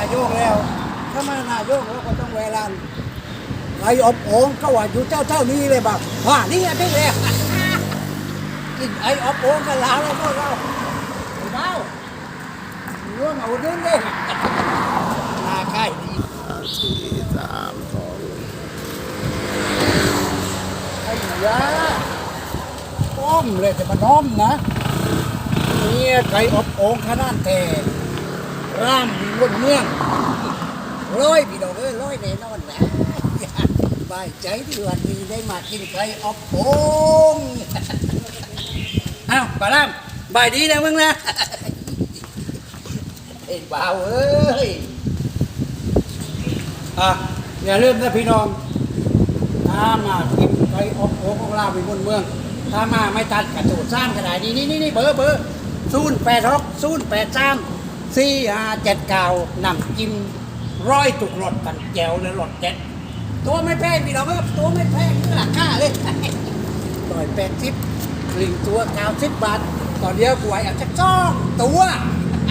ายกแล้ว ถ้าไม่นายกเราก็ต้องเวลาไอ้อบโองก็ว่าอยู่เจ้าเท่านี้เลยบอกว่านี่ไงพี่เลยกินไอ้อบโองกันแล้วแล้วพวกเราไอ้เบ้าเรื่องเอาดื้อเลยนาใกล้ดีสี่สามสองไอ้ยาป้อมเลยแต่มาน้อมนะเนี่ยไก่อบโองขนาดแต่ ร่ามบนเมืองร้อยพี่ดอกเอ้ยร้อยแน่นอนนะสบายใจที่วันนี้ได้มากินไก่อบโองอ้าวปลาล่ามบายดีนะมึงนะเอ็นบ่าวเอ้ยอะอย่าลืมนะพี่น้องถ้ามากินไปอบโอ่ของเราไปบนเมือง ถ้ามาไม่ตัดกระตูดสร้างกระไดนี่นี่นี่เบอร์เบอร์ศูนย์แปดหกศูนย์แปดสาม สี่ห้าเจ็ดเก้านำจิ้มร้อยถุกรถกันแจวเลยรถเจ็ดตัวไม่แพงพี่น้องครับตัวไม่แพงราคาเลยต่อยแปดสิบคลิงตัวเก้าสิบบาทตอนเดียวกูไหวเอาจะจ้องตัวไ